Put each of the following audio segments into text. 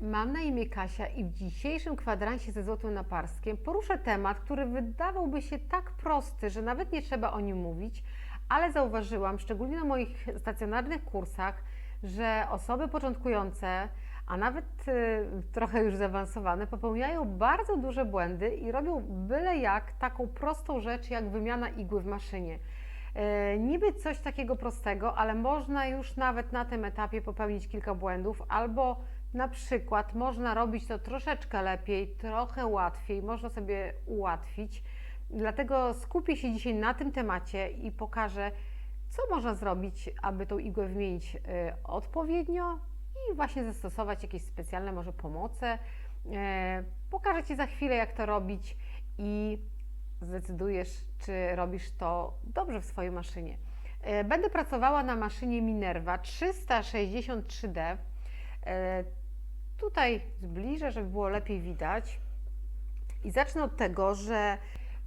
Mam na imię Kasia i w dzisiejszym kwadransie ze Złotym Naparskiem poruszę temat, który wydawałby się tak prosty, że nawet nie trzeba o nim mówić, ale zauważyłam, szczególnie na moich stacjonarnych kursach, że osoby początkujące, a nawet y, trochę już zaawansowane, popełniają bardzo duże błędy i robią byle jak taką prostą rzecz, jak wymiana igły w maszynie. E, Niby coś takiego prostego, ale można już nawet na tym etapie popełnić kilka błędów, albo na przykład można robić to troszeczkę lepiej, trochę łatwiej, można sobie ułatwić. Dlatego skupię się dzisiaj na tym temacie i pokażę, co można zrobić, aby tą igłę wymienić e, odpowiednio i właśnie zastosować jakieś specjalne może pomoce. E, Pokażę Ci za chwilę, jak to robić i zdecydujesz, czy robisz to dobrze w swojej maszynie. E, Będę pracowała na maszynie Minerva 363D. Tutaj zbliżę, żeby było lepiej widać. I zacznę od tego, że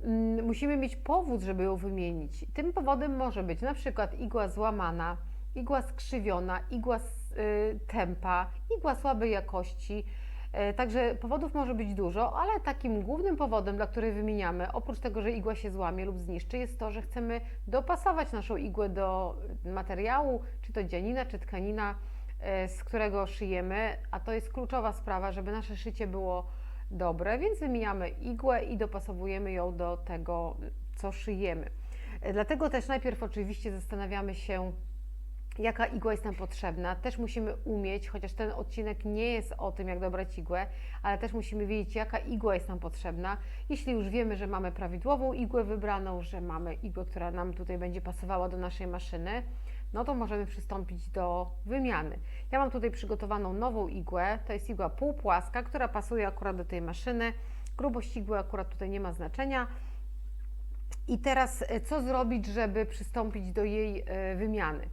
mm, musimy mieć powód, żeby ją wymienić. Tym powodem może być na przykład igła złamana, igła skrzywiona, igła y, tempa, igła słabej jakości. E, Także powodów może być dużo, ale takim głównym powodem, dla której wymieniamy, oprócz tego, że igła się złamie lub zniszczy, jest to, że chcemy dopasować naszą igłę do materiału, czy to dzianina, czy tkanina, z którego szyjemy, a to jest kluczowa sprawa, żeby nasze szycie było dobre, więc wymieniamy igłę i dopasowujemy ją do tego, co szyjemy. E, Dlatego też najpierw oczywiście zastanawiamy się, jaka igła jest nam potrzebna. Też musimy umieć, chociaż ten odcinek nie jest o tym, jak dobrać igłę, ale też musimy wiedzieć, jaka igła jest nam potrzebna. Jeśli już wiemy, że mamy prawidłową igłę wybraną, że mamy igłę, która nam tutaj będzie pasowała do naszej maszyny, no to możemy przystąpić do wymiany. Ja mam tutaj przygotowaną nową igłę, to jest igła półpłaska, która pasuje akurat do tej maszyny. Grubość igły akurat tutaj nie ma znaczenia. I teraz e, co zrobić, żeby przystąpić do jej e, wymiany?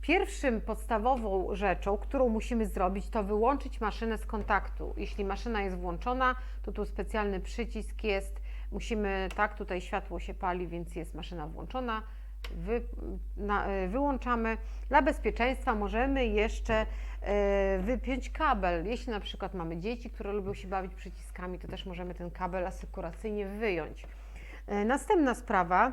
Pierwszym podstawową rzeczą, którą musimy zrobić, to wyłączyć maszynę z kontaktu. Jeśli maszyna jest włączona, to tu specjalny przycisk jest. Musimy, tak, tutaj światło się pali, więc jest maszyna włączona. Wy, na, e, wyłączamy. Dla bezpieczeństwa możemy jeszcze e, wypiąć kabel. Jeśli na przykład mamy dzieci, które lubią się bawić przyciskami, to też możemy ten kabel asykuracyjnie wyjąć. E, Następna sprawa,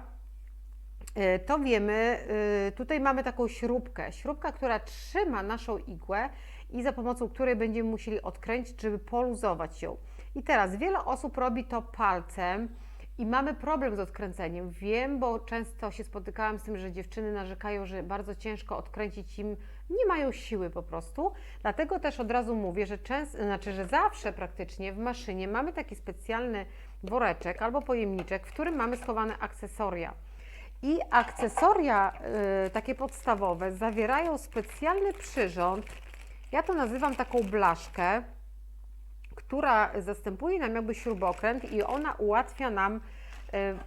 to wiemy, tutaj mamy taką śrubkę. Śrubka, która trzyma naszą igłę i za pomocą której będziemy musieli odkręcić, żeby poluzować ją. I teraz wiele osób robi to palcem i mamy problem z odkręceniem. Wiem, bo często się spotykałam z tym, że dziewczyny narzekają, że bardzo ciężko odkręcić im, nie mają siły po prostu. Dlatego też od razu mówię, że często, znaczy, że zawsze praktycznie w maszynie mamy taki specjalny woreczek albo pojemniczek, w którym mamy schowane akcesoria. I akcesoria y, takie podstawowe zawierają specjalny przyrząd. Ja to nazywam taką blaszkę, która zastępuje nam jakby śrubokręt i ona ułatwia nam y,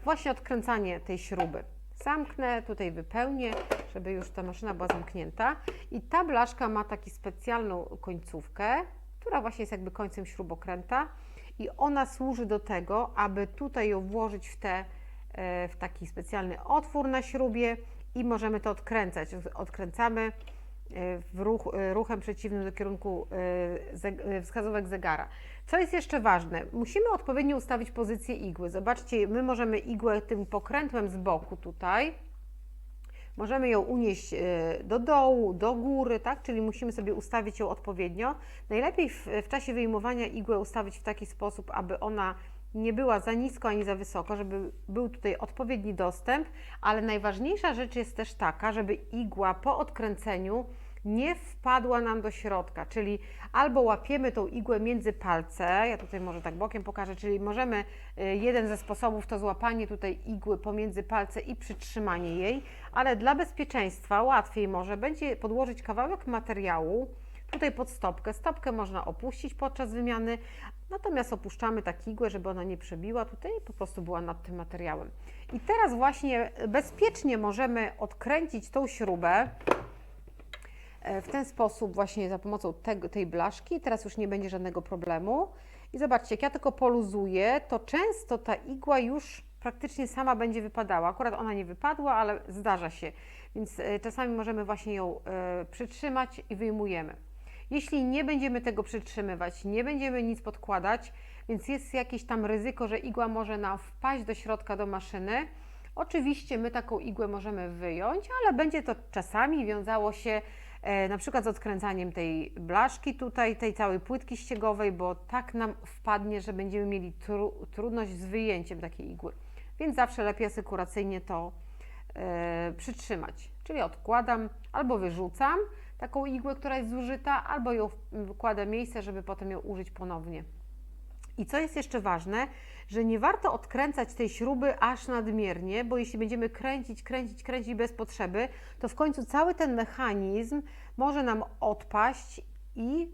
właśnie odkręcanie tej śruby. Zamknę, tutaj wypełnię, żeby już ta maszyna była zamknięta. I ta blaszka ma taką specjalną końcówkę, która właśnie jest jakby końcem śrubokręta i ona służy do tego, aby tutaj ją włożyć w, te, e, w taki specjalny otwór na śrubie i możemy to odkręcać. Odkręcamy e, ruch, e, ruchem przeciwnym do kierunku e, e, wskazówek zegara. Co jest jeszcze ważne? Musimy odpowiednio ustawić pozycję igły. Zobaczcie, my możemy igłę tym pokrętłem z boku tutaj, Możemy ją unieść e, do dołu, do góry, tak? Czyli musimy sobie ustawić ją odpowiednio. Najlepiej w, w czasie wyjmowania igłę ustawić w taki sposób, aby ona nie była za nisko ani za wysoko, żeby był tutaj odpowiedni dostęp, ale najważniejsza rzecz jest też taka, żeby igła po odkręceniu nie wpadła nam do środka, czyli albo łapiemy tą igłę między palce, ja tutaj może tak bokiem pokażę, czyli możemy, y, jeden ze sposobów to złapanie tutaj igły pomiędzy palce i przytrzymanie jej, ale dla bezpieczeństwa łatwiej może będzie podłożyć kawałek materiału tutaj pod stopkę. Stopkę można opuścić podczas wymiany, natomiast opuszczamy tak igłę, żeby ona nie przebiła tutaj, po prostu była nad tym materiałem. I teraz właśnie bezpiecznie możemy odkręcić tą śrubę e, w ten sposób właśnie za pomocą tej blaszki. Teraz już nie będzie żadnego problemu. I zobaczcie, jak ja tylko poluzuję, to często ta igła już praktycznie sama będzie wypadała. Akurat ona nie wypadła, ale zdarza się. Więc e, czasami możemy właśnie ją e, przytrzymać i wyjmujemy. Jeśli nie będziemy tego przytrzymywać, nie będziemy nic podkładać, więc jest jakieś tam ryzyko, że igła może nam wpaść do środka do maszyny. Oczywiście my taką igłę możemy wyjąć, ale będzie to czasami wiązało się e, na przykład z odkręcaniem tej blaszki tutaj, tej całej płytki ściegowej, bo tak nam wpadnie, że będziemy mieli tru, trudność z wyjęciem takiej igły. Więc zawsze lepiej asekuracyjnie to e, przytrzymać. Czyli odkładam albo wyrzucam taką igłę, która jest zużyta, albo ją w- wkładam w miejsce, żeby potem ją użyć ponownie. I co jest jeszcze ważne, że nie warto odkręcać tej śruby aż nadmiernie, bo jeśli będziemy kręcić, kręcić, kręcić bez potrzeby, to w końcu cały ten mechanizm może nam odpaść i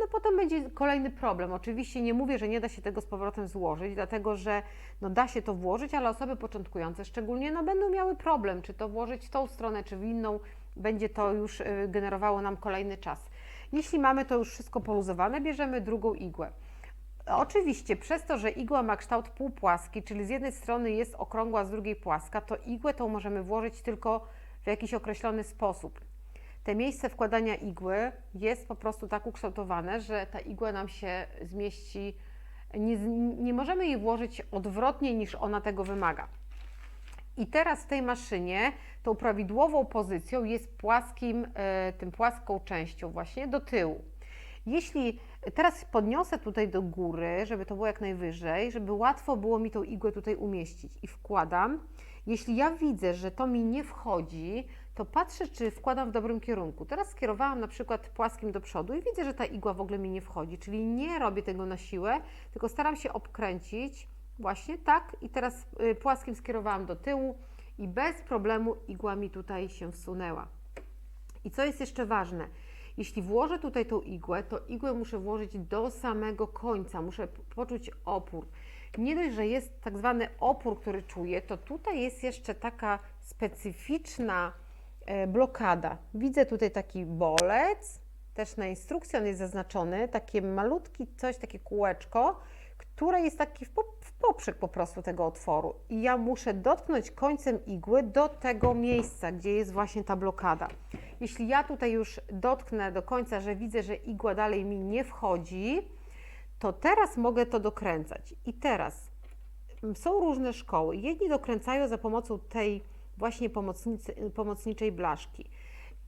no potem będzie kolejny problem. Oczywiście nie mówię, że nie da się tego z powrotem złożyć, dlatego że no da się to włożyć, ale osoby początkujące szczególnie no będą miały problem, czy to włożyć w tą stronę, czy w inną, będzie to już y, generowało nam kolejny czas. Jeśli mamy to już wszystko poluzowane, bierzemy drugą igłę. Oczywiście, przez to, że igła ma kształt półpłaski, czyli z jednej strony jest okrągła, z drugiej płaska, to igłę tą możemy włożyć tylko w jakiś określony sposób. Te miejsce wkładania igły jest po prostu tak ukształtowane, że ta igła nam się zmieści. Nie, nie możemy jej włożyć odwrotnie niż ona tego wymaga. I teraz w tej maszynie tą prawidłową pozycją jest płaskim, e, tym płaską częścią właśnie do tyłu. Jeśli teraz podniosę tutaj do góry, żeby to było jak najwyżej, żeby łatwo było mi tą igłę tutaj umieścić i wkładam. Jeśli ja widzę, że to mi nie wchodzi, to patrzę, czy wkładam w dobrym kierunku. Teraz skierowałam na przykład płaskim do przodu i widzę, że ta igła w ogóle mi nie wchodzi, czyli nie robię tego na siłę, tylko staram się obkręcić właśnie tak i teraz y, płaskim skierowałam do tyłu i bez problemu igła mi tutaj się wsunęła. I co jest jeszcze ważne, jeśli włożę tutaj tą igłę, to igłę muszę włożyć do samego końca, muszę poczuć opór. Nie dość, że jest tak zwany opór, który czuję, to tutaj jest jeszcze taka specyficzna e, blokada. Widzę tutaj taki bolec, też na instrukcji on jest zaznaczony, takie malutki coś, takie kółeczko, które jest taki w, po- w poprzek po prostu tego otworu. I ja muszę dotknąć końcem igły do tego miejsca, gdzie jest właśnie ta blokada. Jeśli ja tutaj już dotknę do końca, że widzę, że igła dalej mi nie wchodzi, to teraz mogę to dokręcać. I teraz mm, są różne szkoły. Jedni dokręcają za pomocą tej właśnie pomocniczej blaszki.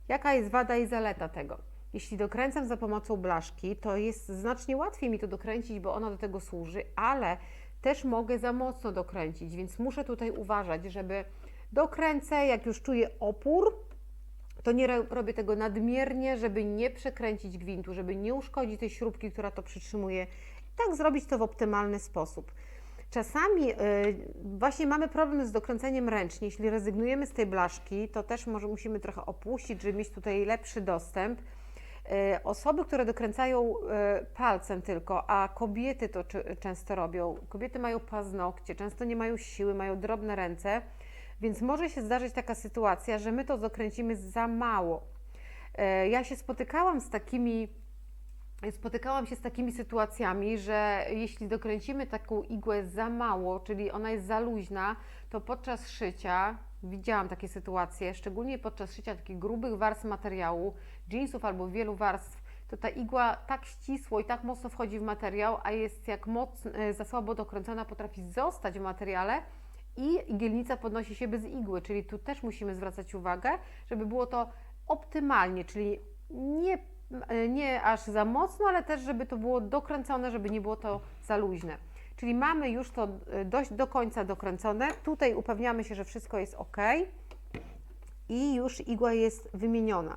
Jaka jest wada i zaleta tego? Jeśli dokręcam za pomocą blaszki, to jest znacznie łatwiej mi to dokręcić, bo ona do tego służy, ale też mogę za mocno dokręcić, więc muszę tutaj uważać, żeby dokręcę, jak już czuję opór, to nie ro- robię tego nadmiernie, żeby nie przekręcić gwintu, żeby nie uszkodzić tej śrubki, która to przytrzymuje. I tak zrobić to w optymalny sposób. Czasami y, właśnie mamy problem z dokręceniem ręcznie. Jeśli rezygnujemy z tej blaszki, to też może musimy trochę opuścić, żeby mieć tutaj lepszy dostęp. Y, Osoby, które dokręcają y, palcem tylko, a kobiety to często robią. Kobiety mają paznokcie, często nie mają siły, mają drobne ręce, więc może się zdarzyć taka sytuacja, że my to dokręcimy za mało. Y, Ja się spotykałam z takimi spotykałam się z takimi sytuacjami, że jeśli dokręcimy taką igłę za mało, czyli ona jest za luźna, to podczas szycia, widziałam takie sytuacje, szczególnie podczas szycia takich grubych warstw materiału, jeansów albo wielu warstw, to ta igła tak ścisło i tak mocno wchodzi w materiał, a jest jak mocno, za słabo dokręcona, potrafi zostać w materiale i igielnica podnosi się bez igły, czyli tu też musimy zwracać uwagę, żeby było to optymalnie, czyli nie, nie aż za mocno, ale też żeby to było dokręcone, żeby nie było to za luźne. Czyli mamy już to e, dość do końca dokręcone. Tutaj upewniamy się, że wszystko jest ok i już igła jest wymieniona.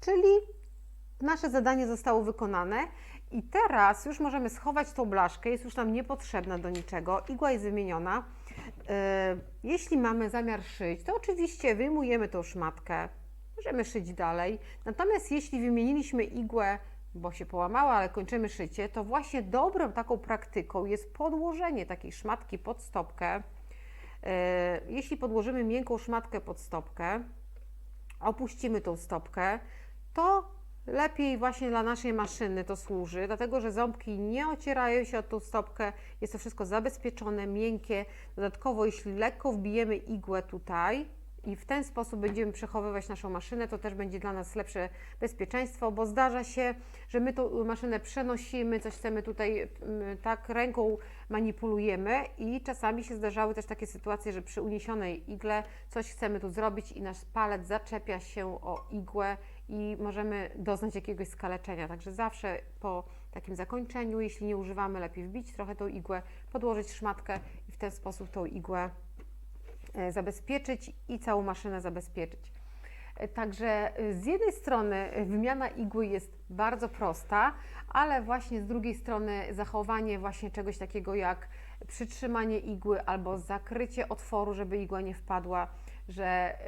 Czyli nasze zadanie zostało wykonane i teraz już możemy schować tą blaszkę, jest już nam niepotrzebna do niczego, igła jest wymieniona. E, Jeśli mamy zamiar szyć, to oczywiście wyjmujemy tą szmatkę, możemy szyć dalej. Natomiast jeśli wymieniliśmy igłę, bo się połamała, ale kończymy szycie, to właśnie dobrą taką praktyką jest podłożenie takiej szmatki pod stopkę. E, Jeśli podłożymy miękką szmatkę pod stopkę, opuścimy tą stopkę, to lepiej właśnie dla naszej maszyny to służy, dlatego że ząbki nie ocierają się o tą stopkę, jest to wszystko zabezpieczone, miękkie. Dodatkowo, jeśli lekko wbijemy igłę tutaj i w ten sposób będziemy przechowywać naszą maszynę, to też będzie dla nas lepsze bezpieczeństwo, bo zdarza się, że my tą maszynę przenosimy, coś chcemy tutaj mm, tak ręką manipulujemy i czasami się zdarzały też takie sytuacje, że przy uniesionej igle coś chcemy tu zrobić i nasz palec zaczepia się o igłę i możemy doznać jakiegoś skaleczenia. Także zawsze po takim zakończeniu, jeśli nie używamy, lepiej wbić trochę tą igłę, podłożyć szmatkę i w ten sposób tą igłę zabezpieczyć i całą maszynę zabezpieczyć. E, Także e, z jednej strony e, wymiana igły jest bardzo prosta, ale właśnie z drugiej strony zachowanie właśnie czegoś takiego jak przytrzymanie igły albo zakrycie otworu, żeby igła nie wpadła, że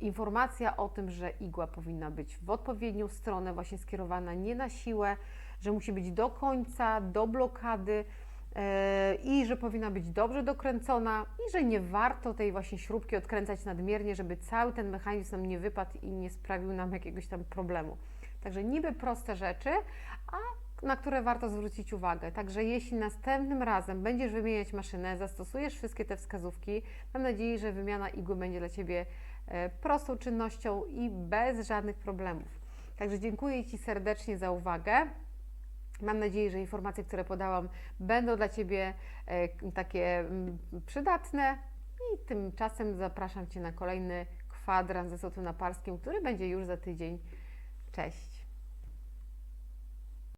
y, informacja o tym, że igła powinna być w odpowiednią stronę, właśnie skierowana nie na siłę, że musi być do końca, do blokady i że powinna być dobrze dokręcona i że nie warto tej właśnie śrubki odkręcać nadmiernie, żeby cały ten mechanizm nam nie wypadł i nie sprawił nam jakiegoś tam problemu. Także niby proste rzeczy, a na które warto zwrócić uwagę. Także jeśli następnym razem będziesz wymieniać maszynę, zastosujesz wszystkie te wskazówki, mam nadzieję, że wymiana igły będzie dla Ciebie e, prostą czynnością i bez żadnych problemów. Także dziękuję Ci serdecznie za uwagę. Mam nadzieję, że informacje, które podałam, będą dla Ciebie e, takie mm, przydatne. I tymczasem zapraszam Cię na kolejny kwadrans ze Sotu na Parskim, który będzie już za tydzień. Cześć!